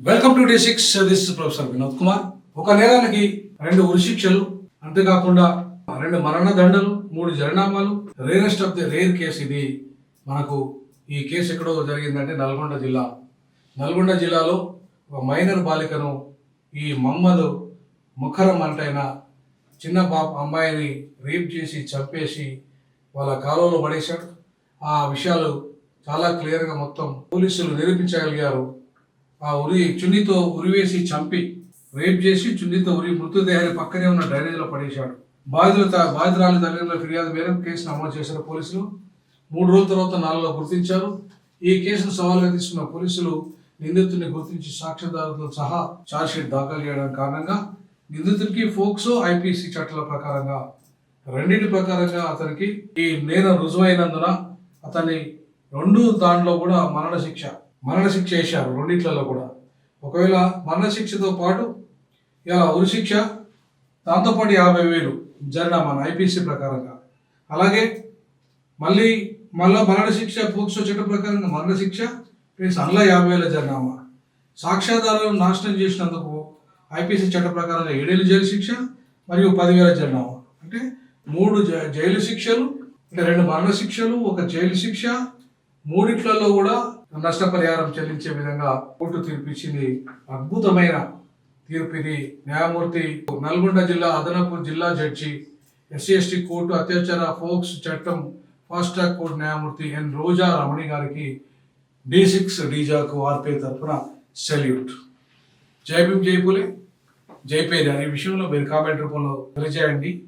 Welcome to day six this professor Vinod Kumar ఒక నేరానికి రెండు ఉరిశిక్షలు అంతేకాకుండా రెండు మరణ దండలు మూడు జరినామాలు. Rarest of the rare case ఇది మనకు ఈ కేసు ఎక్కడో జరిగిందంటే నల్గొండ జిల్లా. నల్గొండ జిల్లాలో ఒక మైనర్ బాలికను ఈ మహమ్మద్ ముఖరం అంటైన చిన్న పాప అమ్మాయిని రేప్ చేసి చంపేసి వాళ్ళ కాలువలో పడేశాడు. ఆ విషయాలు చాలా క్లియర్గా మొత్తం పోలీసులు నిరూపించగలిగారు. ఆ ఉరి చున్నితో ఉరివేసి చంపి రేప్ చేసి చున్నీతో ఉరి మృతదేహాన్ని పక్కనే ఉన్న డ్రైనేజీలో పడేశాడు. బాధితులు త- బాధితురాలి తల్లిదండ్రుల ఫిర్యాదు మేరకు కేసు నమోదు చేసిన పోలీసులు. మూడు రోజుల తర్వాత నాలుగులో గుర్తించారు. ఈ కేసును సవాలుగా తీసుకున్న పోలీసులు నిందితుడిని గుర్తించి సాక్ష్యదారులతో సహా ఛార్జ్షీట్ దాఖలు చేయడం కారణంగా నిందితుడికి ఫోక్సో ఐపీసీ చట్టాల ప్రకారంగా రెండింటి ప్రకారంగా అతనికి ఈ నేరం రుజువైనందున అతన్ని రెండు దాంట్లో కూడా మరణశిక్ష మరణశిక్ష వేశారు రెండిట్లలో కూడా. ఒకవేళ మరణశిక్షతో పాటు ఇలా ఉరిశిక్ష దాంతోపాటు యాభై వేలు జరినామా ఐపీసీ ప్రకారంగా. అలాగే మళ్ళీ మళ్ళా మరణశిక్ష పోక్సో చట్టం ప్రకారంగా మరణశిక్ష ప్లస్ అందులో యాభై వేల జరినామా. సాక్ష్యాధారాలను నాశనం చేసినందుకు ఐపీసీ చట్ట ప్రకారంగా ఏడేళ్ళు జైలు శిక్ష మరియు పదివేల జరినామా. అంటే మూడు జైలు శిక్షలు అంటే రెండు మరణ శిక్షలు ఒక జైలు శిక్ష మూడిట్లలో కూడా నష్టపరిహారం చెల్లించే విధంగా కోర్టు తీర్పిచ్చింది అద్భుతమైన తీర్పు ఇది. న్యాయమూర్తి నల్గొండ జిల్లా అదనపు జిల్లా జడ్జి ఎస్సీ ఎస్టీ కోర్టు అత్యాచార ఫోక్స్ చట్టం ఫాస్ట్ ట్రాక్ కోర్టు న్యాయమూర్తి ఎన్ రోజా రమణి గారికి డి సిక్స్ డీజాకు ఆర్పే తరఫున సెల్యూట్. జై భీమ్ జై పులే. జై ఈ విషయంలో మీరు కామెంట్ రూపంలో తెలియజేయండి.